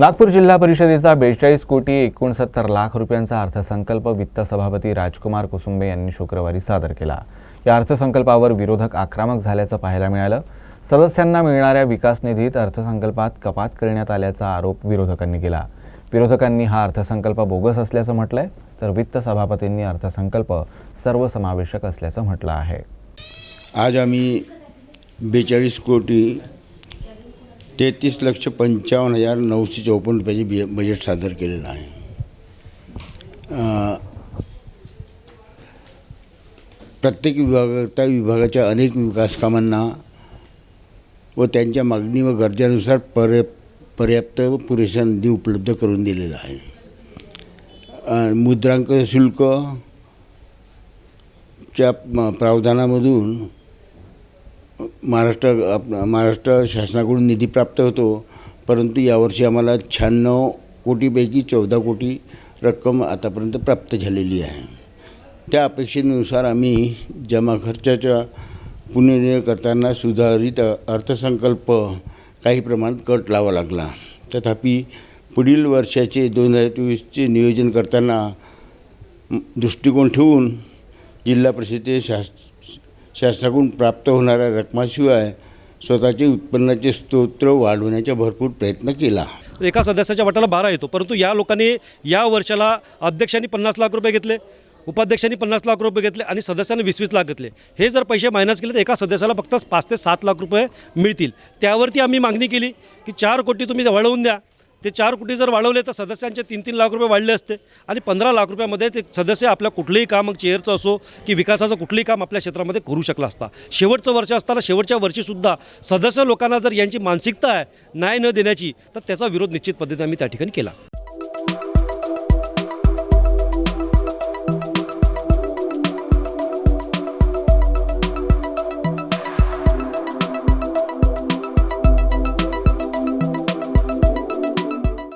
नागपूर जिल्हा परिषदेचा बेचाळीस कोटी एकोणसत्तर लाख रुपयांचा अर्थसंकल्प वित्त सभापती राजकुमार कुसुंबे यांनी शुक्रवारी सादर केला. या अर्थसंकल्पावर विरोधक आक्रमक झाल्याचं पाहायला मिळालं. सदस्यांना मिळणाऱ्या विकास निधीत अर्थसंकल्पात कपात करण्यात आल्याचा आरोप विरोधकांनी केला. विरोधकांनी हा अर्थसंकल्प बोगस असल्याचं म्हटलंय तर वित्त सभापतींनी अर्थसंकल्प सर्वसमावेशक असल्याचं म्हटलं आहे. आज आम्ही बेचाळीस कोटी तेहतीस लक्ष पंचावन्न हजार नऊशे चौपन्न रुपयाचे बी बजेट सादर केलेलं आहे. प्रत्येक विभाग त्या विभागाच्या अनेक विकास कामांना व त्यांच्या मागणी व गरजेनुसार पर्या पर्याप्त व पुरेसा निधी उपलब्ध करून दिलेला आहे. मुद्रांक शुल्क च्या म- प्रावधानामधून महाराष्ट्र आप- महाराष्ट्र शासनाकडून निधी प्राप्त होतो परंतु यावर्षी आम्हाला शहाण्णव कोटीपैकी चौदा कोटी रक्कम आतापर्यंत प्राप्त झालेली आहे. त्या अपेक्षेनुसार आम्ही जमा खर्चाच्या पुनर्निर्णय करताना सुधारित अर्थसंकल्प काही प्रमाणात कट लावा लागला. तथापि पुढील वर्षाचे दोन हजार चोवीसचे नियोजन करताना दृष्टिकोन ठेवून जिल्हा परिषदेचे शास शासनाकडून प्राप्त होणाऱ्या रकमाशिवाय स्वतःचे उत्पन्नाचे स्तोत्र वाढवण्याचा भरपूर प्रयत्न केला. एका सदस्याच्या वाटाला बारा येतो परंतु या लोकांनी या वर्षाला अध्यक्षांनी पन्नास लाख रुपये घेतले उपाध्यक्षांनी पन्नास लाख रुपये घेतले आणि सदस्यांनी वीस वीस लाख घेतले. हे जर पैसे मायनस केले तर एका सदस्याला फक्त पाच ते सात लाख रुपये मिळतील. त्यावरती आम्ही मागणी केली की चार कोटी तुम्ही वळवून द्या. ते चार कोटी जर वाढवले तर सदस्यांचे तीन तीन लाख रुपये वाढले असते. आणि पंधरा लाख रुपयामध्ये ते सदस्य आपल्या कुठलंही काम मग चेअरचं असो की विकासाचं कुठलंही काम आपल्या क्षेत्रामध्ये करू शकला असता. शेवटचं वर्ष असताना शेवटच्या वर्षीसुद्धा सदस्य लोकांना जर यांची मानसिकता आहे न्याय न देण्याची तर त्याचा विरोध निश्चित पद्धतीने आम्ही त्या ठिकाणी केला.